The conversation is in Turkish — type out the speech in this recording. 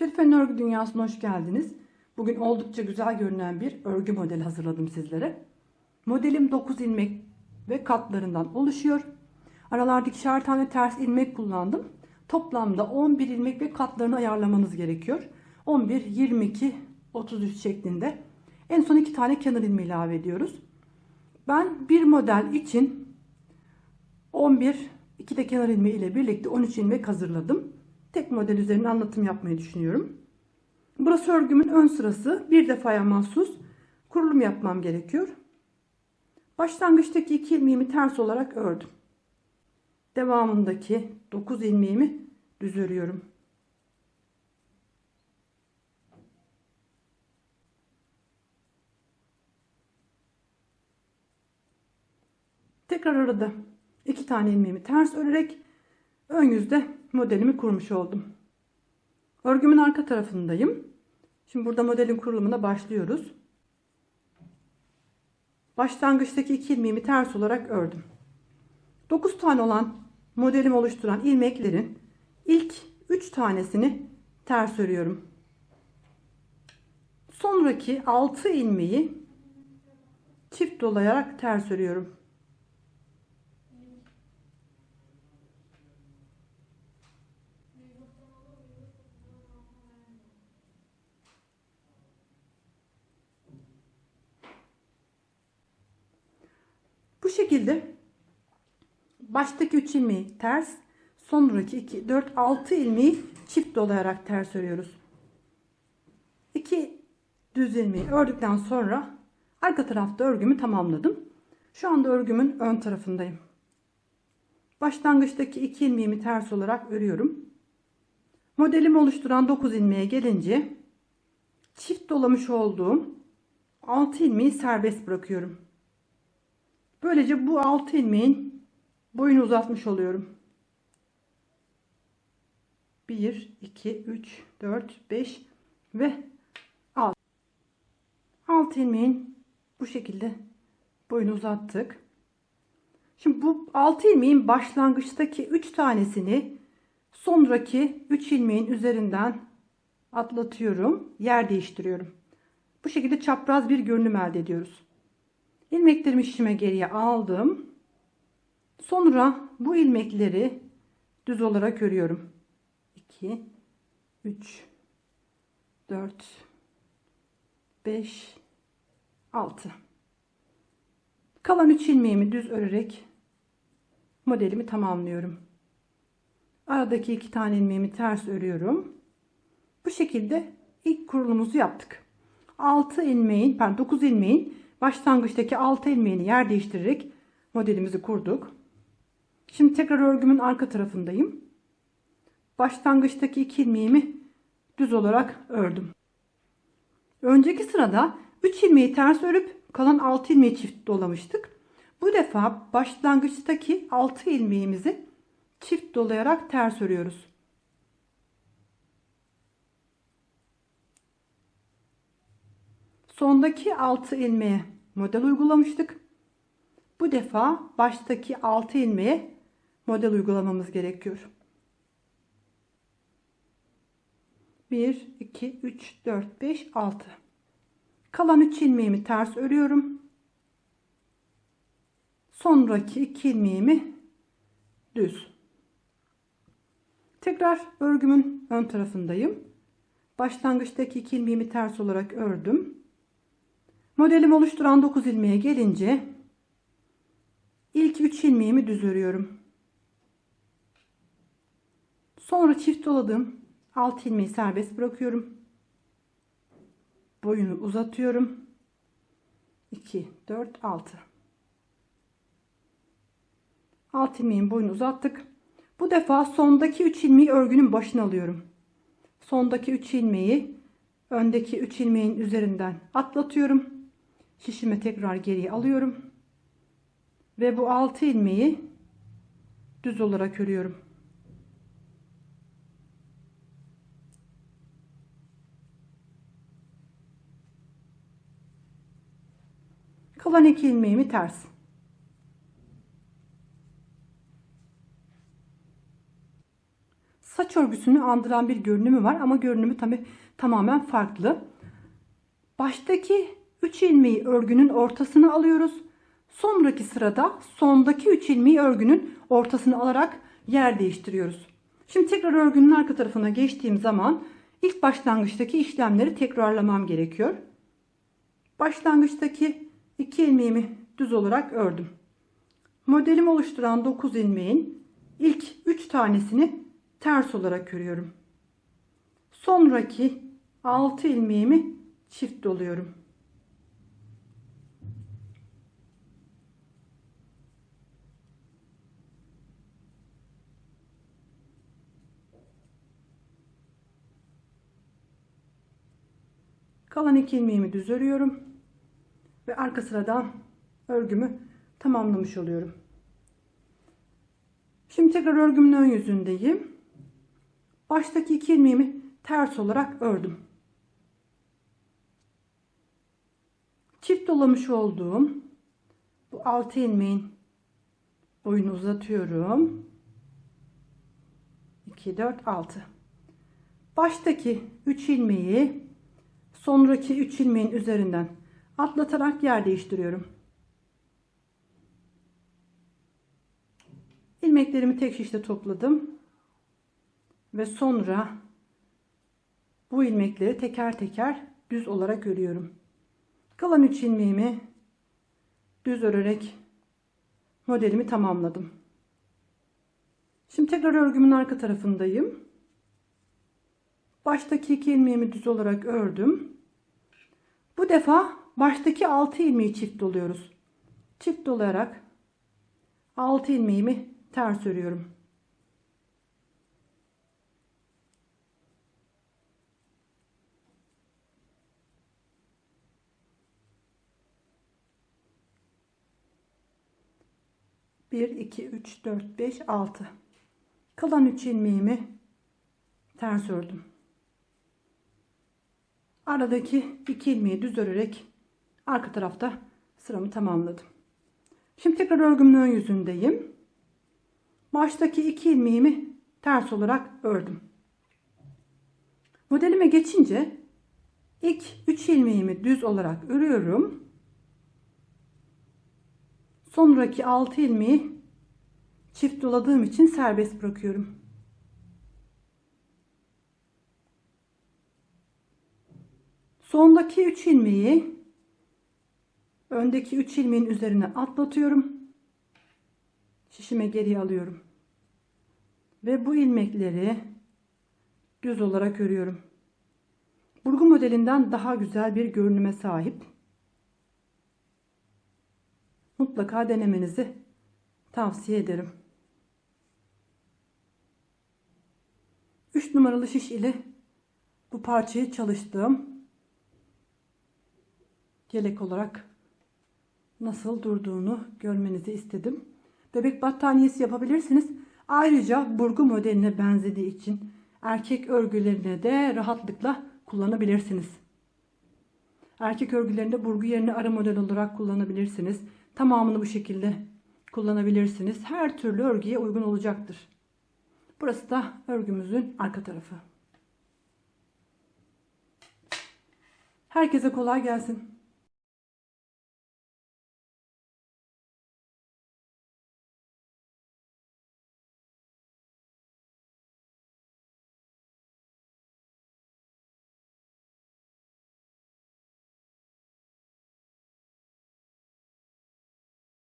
Şerife'nin örgü dünyasına hoş geldiniz. Bugün oldukça güzel görünen bir örgü modeli hazırladım sizlere. Modelim 9 ilmek ve katlarından oluşuyor. Aralardaki ikişer tane ters ilmek kullandım. Toplamda 11 ilmek ve katlarını ayarlamanız gerekiyor. 11, 22, 33 şeklinde. En son iki tane kenar ilmeği ilave ediyoruz. Ben bir model için 11, 2 de kenar ilmeği ile birlikte 13 ilmek hazırladım. Tek model üzerine anlatım yapmayı düşünüyorum. Burası örgümün ön sırası. Bir defaya mahsus kurulum yapmam gerekiyor. Başlangıçtaki iki ilmeğimi ters olarak ördüm. Devamındaki 9 ilmeğimi düz örüyorum. Tekrar arada iki tane ilmeğimi ters örerek ön yüzde modelimi kurmuş oldum. Örgümün arka tarafındayım. Şimdi burada modelin kurulumuna başlıyoruz. Başlangıçtaki iki ilmeğimi ters olarak ördüm. 9 tane olan modelimi oluşturan ilmeklerin ilk 3 tanesini ters örüyorum. Sonraki 6 ilmeği çift dolayarak ters örüyorum. Şekilde baştaki 3 ilmeği ters, sonraki 2, 4, 6 ilmeği çift dolayarak ters örüyoruz. 2 düz ilmeği ördükten sonra arka tarafta örgümü tamamladım. Şu anda örgümün ön tarafındayım. Başlangıçtaki 2 ilmeğimi ters olarak örüyorum. Modelimi oluşturan 9 ilmeğe gelince çift dolamış olduğum 6 ilmeği serbest bırakıyorum. Böylece bu 6 ilmeğin boyunu uzatmış oluyorum. 1, 2, 3, 4, 5 ve 6. 6 ilmeğin bu şekilde boyunu uzattık. Şimdi bu 6 ilmeğin başlangıçtaki 3 tanesini sonraki 3 ilmeğin üzerinden atlatıyorum. Yer değiştiriyorum. Bu şekilde çapraz bir görünüm elde ediyoruz. İlmeklerimi şişime geriye aldım. Sonra bu ilmekleri düz olarak örüyorum. 2 3 4 5 6 Kalan 3 ilmeğimi düz örerek modelimi tamamlıyorum. Aradaki iki tane ilmeğimi ters örüyorum. Bu şekilde ilk kurulumuzu yaptık. 6 ilmeğin, pardon 9 ilmeğin başlangıçtaki 6 ilmeğini yer değiştirerek modelimizi kurduk. Şimdi tekrar örgümün arka tarafındayım. Başlangıçtaki 2 ilmeğimi düz olarak ördüm. Önceki sırada 3 ilmeği ters örüp kalan 6 ilmeği çift dolamıştık. Bu defa başlangıçtaki 6 ilmeğimizi çift dolayarak ters örüyoruz. Sondaki 6 ilmeğe model uygulamıştık. Bu defa baştaki 6 ilmeğe model uygulamamız gerekiyor. 1 2 3 4 5 6 Kalan 3 ilmeğimi ters örüyorum. Sonraki 2 ilmeğimi düz. Tekrar örgümün ön tarafındayım. Başlangıçtaki 2 ilmeğimi ters olarak ördüm. Modelimi oluşturan 9 ilmeğe gelince ilk 3 ilmeğimi düz örüyorum. Sonra çift doladığım 6 ilmeği serbest bırakıyorum. Boyunu uzatıyorum. 2 4 6 6 ilmeğin boyunu uzattık. Bu defa sondaki 3 ilmeği örgünün başına alıyorum. Sondaki 3 ilmeği öndeki 3 ilmeğin üzerinden atlatıyorum. Şişime tekrar geriye alıyorum. Ve bu 6 ilmeği düz olarak örüyorum. Kalan 2 ilmeğimi ters. Saç örgüsünü andıran bir görünümü var ama görünümü tabi tamamen farklı. Baştaki 3 ilmeği örgünün ortasına alıyoruz. Sonraki sırada sondaki 3 ilmeği örgünün ortasını alarak yer değiştiriyoruz. Şimdi tekrar örgünün arka tarafına geçtiğim zaman ilk başlangıçtaki işlemleri tekrarlamam gerekiyor. Başlangıçtaki 2 ilmeğimi düz olarak ördüm. Modelimi oluşturan 9 ilmeğin ilk 3 tanesini ters olarak örüyorum. Sonraki 6 ilmeğimi çift doluyorum. Kalan iki ilmeğimi düz örüyorum ve arka sıradan örgümü tamamlamış oluyorum. Şimdi tekrar örgümün ön yüzündeyim. Baştaki iki ilmeğimi ters olarak ördüm. Çift dolamış olduğum bu altı ilmeğin boyunu uzatıyorum. 2 4 6. Baştaki 3 ilmeği sonraki 3 ilmeğin üzerinden atlatarak yer değiştiriyorum. ilmeklerimi tek şişte topladım ve sonra bu ilmekleri teker teker düz olarak örüyorum. Kalan 3 ilmeğimi düz örerek modelimi tamamladım. Şimdi tekrar örgümün arka tarafındayım. Baştaki 2 ilmeğimi düz olarak ördüm. Bu defa baştaki 6 ilmeği çift doluyoruz. Çift dolayarak 6 ilmeğimi ters örüyorum. Bir, iki, üç, dört, beş, altı. Kalan üç ilmeğimi ters ördüm. Aradaki iki ilmeği düz örerek arka tarafta sıramı tamamladım. Şimdi tekrar örgümün ön yüzündeyim. Baştaki iki ilmeğimi ters olarak ördüm. Modelime geçince ilk 3 ilmeğimi düz olarak örüyorum. Sonraki 6 ilmeği çift doladığım için serbest bırakıyorum. Sondaki 3 ilmeği öndeki 3 ilmeğin üzerine atlatıyorum. Şişime geriye alıyorum. Ve bu ilmekleri düz olarak örüyorum. Burgu modelinden daha güzel bir görünüme sahip. Mutlaka denemenizi tavsiye ederim. 3 numaralı şiş ile bu parçayı çalıştığım yelek olarak nasıl durduğunu görmenizi istedim. Bebek battaniyesi yapabilirsiniz. Ayrıca burgu modeline benzediği için erkek örgülerine de rahatlıkla kullanabilirsiniz. Erkek örgülerinde burgu yerine ara model olarak kullanabilirsiniz. Tamamını bu şekilde kullanabilirsiniz. Her türlü örgüye uygun olacaktır. Burası da örgümüzün arka tarafı. Herkese kolay gelsin.